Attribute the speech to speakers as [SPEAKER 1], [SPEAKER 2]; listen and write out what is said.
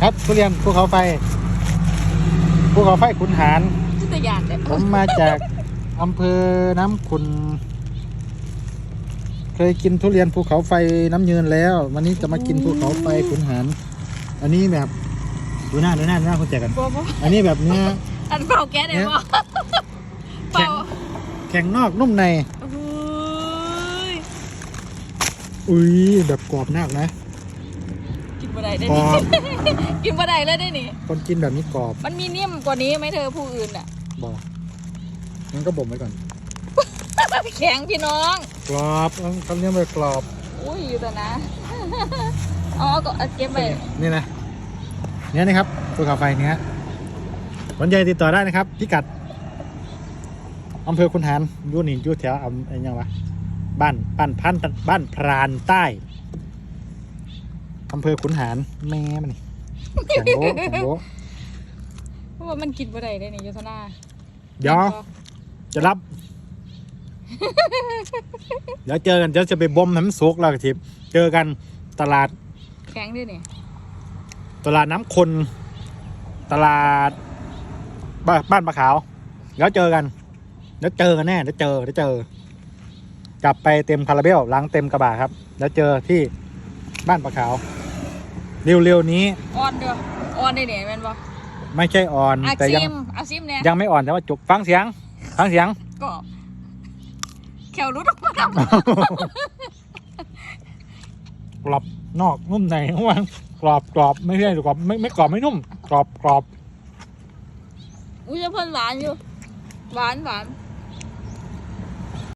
[SPEAKER 1] ครับทุเรียนภูเขาไฟภูเขาไฟขุนหาร
[SPEAKER 2] ที่ตัวอย่างเลย
[SPEAKER 1] ผมมาจาก อำเภอน้ำขุนเคยกินทุเรียนภูเขาไฟน้ำเยืนแล้ว วันนี้จะมากินภูเขาไฟขุนหาร อันนี้แบบดูหน้าดูหน้าดูหน้าคุณแจกัน
[SPEAKER 2] บ่บ่
[SPEAKER 1] อันนี้แบบเนื้อ
[SPEAKER 2] อันเป่าแก๊สได้บ่เป่า
[SPEAKER 1] แข็งนอกนุ่มใน
[SPEAKER 2] โอ้ย
[SPEAKER 1] อุ้ยแบบกรอบมากนะ
[SPEAKER 2] กินบ่ได้ได้
[SPEAKER 1] กร
[SPEAKER 2] นี่
[SPEAKER 1] อบ
[SPEAKER 2] กินบ่ได้เลยได้นี่
[SPEAKER 1] คนกินแบบนี้กรอบ
[SPEAKER 2] มันมีนิ่มกว่านี้ไหมเธอผู้อื่นอะ
[SPEAKER 1] บอกงั้นก็บ่มไว้ก่อน
[SPEAKER 2] แข็งพี่น้อง
[SPEAKER 1] กรอบเขาเรียกว่ากรอบ
[SPEAKER 2] อุ้ยอยู่แต่นะ เอาเอาก็เอาเก็บไป
[SPEAKER 1] นี่นะเนี้ยนะครับภูเขาไฟเนี้ยสนใจติดต่อได้นะครับ พิกัดอำเภอคุนหารอยูนี่อยูแถวอำไอ้ยังวะบ้านบ้านพันบ้านพรานใต้ อำเภอขุนหารแม่มันนี่แข็งโบะแข็งโบะ
[SPEAKER 2] เพราะว่ามันกินบ่ได้ได้นี่ยุทธนา
[SPEAKER 1] เดี๋ยวจะรับ เดี๋ยวเจอกันเดี๋ยวจะไปบ่มน้ำซุกแล้วกทิพย์เจอกันตลาด
[SPEAKER 2] แข็งด้วยนี่
[SPEAKER 1] ตลาดน้ำคน ตลาด บ้านบ้านปลาขาว เดี๋ยวเจอกันเดี๋ยวเจอกันแน่เดี๋ยวเจอเดี๋ยวเจอกลับไปเต็มคาราเบลล้างเต็มกระบะครับเดี๋ยวเจอที่บ้านปลาขาว เร็วๆนี้
[SPEAKER 2] อ่อนเด้ออ่อนได้นี่แม่นบ่
[SPEAKER 1] ไม่ใช่อ่อน
[SPEAKER 2] อา
[SPEAKER 1] แต่ยั
[SPEAKER 2] ซิ
[SPEAKER 1] ง
[SPEAKER 2] มอาซิมเนี่ย
[SPEAKER 1] ยังไม่อ่อนแต่ว่าจุกฟังเสียง ฟังเสียง
[SPEAKER 2] ก็แขวรุดออกมาด
[SPEAKER 1] กรอบนอกนุ่มในระหว่างกรอบกรอบไม่ใช่กรอบไม่ไม่กรอบไม่นุ่ม กรอบกรอบ
[SPEAKER 2] อุ้ยจะเพิ่นหวานอยู่ หวานหวาน